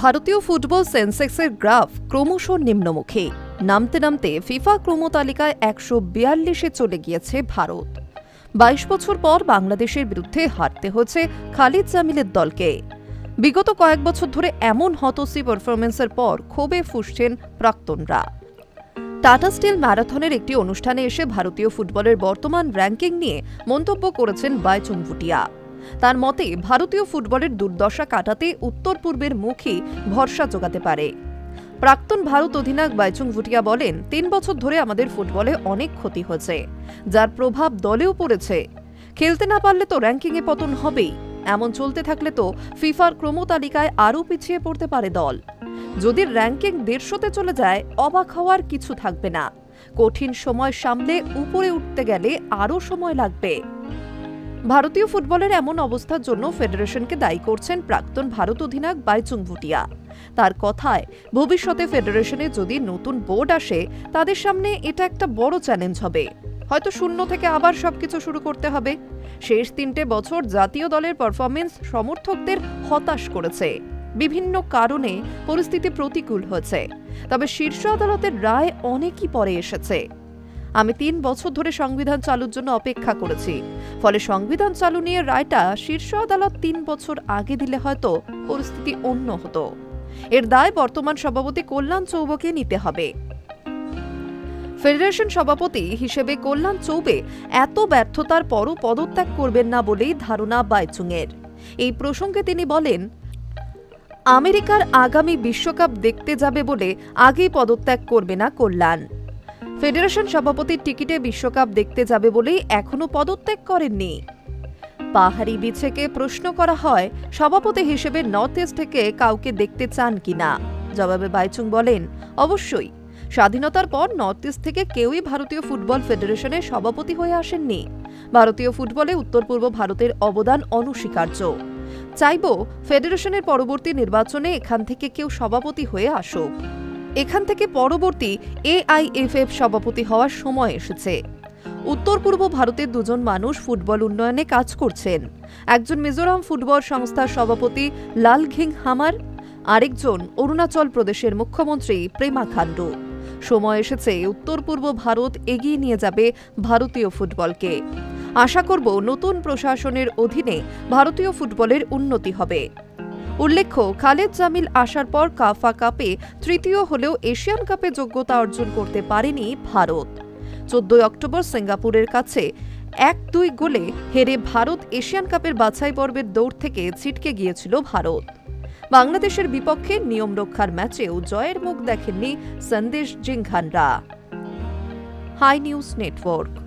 ভারতীয় football সেন্সেক্সের graph ক্রমশ নিম্নমুখী। নামতে নামতে ফিফা ক্রমতালিকায় একশো বিয়াল্লিশে চলে গিয়েছে ভারত। বাইশ বছর পর বাংলাদেশের বিরুদ্ধে হারতে হয়েছে খালিদ জামিলের দলকে। বিগত কয়েক বছর ধরে এমন হতসি পারফরমেন্সের পর ক্ষোভে ফুসছেন প্রাক্তনরা। টাটা স্টিল ম্যারাথনের একটি অনুষ্ঠানে এসে ভারতীয় ফুটবলের বর্তমান র্যাঙ্কিং নিয়ে মন্তব্য করেছেন বাইচুং ভুটিয়া। তার মতে, ভারতীয় ফুটবলের দুর্দশা কাটাতে উত্তর পূর্বের মুখই ভরসা জোগাতে পারে। প্রাক্তন ভারত অধিনায়ক বাইচুং ভুটিয়া বলেন, তিন বছর ধরে আমাদের ফুটবলে অনেক ক্ষতি হয়েছে, যার প্রভাব দলেও পড়েছে। খেলতে না পারলে তো র্যাঙ্কিংয়ে পতন হবেই, এমন চলতে থাকলে তো ফিফার ক্রমতালিকায় আরও পিছিয়ে পড়তে পারে দল। যদি র্যাঙ্কিং দেড়শোতে চলে যায়, অবাক হওয়ার কিছু থাকবে না। কঠিন সময় সামলে উপরে উঠতে গেলে আরও সময় লাগবে। ভারতীয় ফুটবলের এমন অবস্থার জন্য ফেডারেশনকে দায়ী করছেন প্রাক্তন ভারত অধিনায়ক বাইচুং ভুটিয়া। তার কথায়, ভবিষ্যতে ফেডারেশনে যদি নতুন বোর্ড আসে, তাদের সামনে এটা একটা বড় চ্যালেঞ্জ হবে। হয়তো শূন্য থেকে আবার সবকিছু শুরু করতে হবে। শেষ তিনটে বছর জাতীয় দলের পারফরমেন্স সমর্থকদের হতাশ করেছে। বিভিন্ন কারণে পরিস্থিতি প্রতিকূল হয়েছে। তবে শীর্ষ আদালতের রায় অনেকই পরে এসেছে। আমি তিন বছর ধরে সংবিধান চালুর জন্য অপেক্ষা করেছি। ফলে সংবিধান চালু নিয়ে রায়টা শীর্ষ আদালত তিন বছর আগে দিলে হয়তো পরিস্থিতি অন্য হতো। এর দায় বর্তমান সভাপতি কল্যাণ চৌবকে নিতে হবে। ফেডারেশন সভাপতি হিসেবে কল্যাণ চৌবে এত ব্যর্থতার পরও পদত্যাগ করবেন না বলেই ধারণা বাইচুংয়ের এই প্রসঙ্গে তিনি বলেন, আমেরিকার আগামী বিশ্বকাপ দেখতে যাবে বলে আগেই পদত্যাগ করবে না কল্যাণ। ফেডারেশন সভাপতির টিকিটে বিশ্বকাপ দেখতে যাবে বলেই এখনও পদত্যাগ করেননি। পাহাড়ি বিছেকে প্রশ্ন করা হয়, সভাপতি হিসেবে নর্থ ইস্ট থেকে কাউকে দেখতে চান কিনা? জবাবে বাইচুং বলেন, অবশ্যই। স্বাধীনতার পর নর্থ ইস্ট থেকে কেউই ভারতীয় ফুটবল ফেডারেশনের সভাপতি হয়ে আসেননি। ভারতীয় ফুটবলে উত্তর পূর্ব ভারতের অবদান অনস্বীকার্য। চাইব, ফেডারেশনের পরবর্তী নির্বাচনে এখান থেকে কেউ সভাপতি হয়ে আসুক। এখান থেকে পরবর্তী এআইএফএফ সভাপতি হওয়ার সময় এসেছে। উত্তর পূর্ব ভারতের দুজন মানুষ ফুটবল উন্নয়নে কাজ করছেন। একজন মিজোরাম ফুটবল সংস্থার সভাপতি লালঘিং হামার, আরেকজন অরুণাচল প্রদেশের মুখ্যমন্ত্রী প্রেমা খান্ডু সময় এসেছে, উত্তর পূর্ব ভারত এগিয়ে নিয়ে যাবে ভারতীয় ফুটবলকে। আশা করব নতুন প্রশাসনের অধীনে ভারতীয় ফুটবলের উন্নতি হবে। উল্লেখ্য, খালেদ জামিল আসার পর কাফা কাপে তৃতীয় হলেও এশিয়ান কাপে যোগ্যতা অর্জন করতে পারেনি ভারত। চোদ্দই অক্টোবর সিঙ্গাপুরের কাছে এক দুই গোলে হেরে ভারত এশিয়ান কাপের বাছাই পর্বের দৌড় থেকে ছিটকে গিয়েছিল ভারত। বাংলাদেশের বিপক্ষে নিয়ম রক্ষার ম্যাচেও জয়ের মুখ দেখেননি সন্দেশ জিংখানরা হাই নিউজ নেটওয়ার্ক।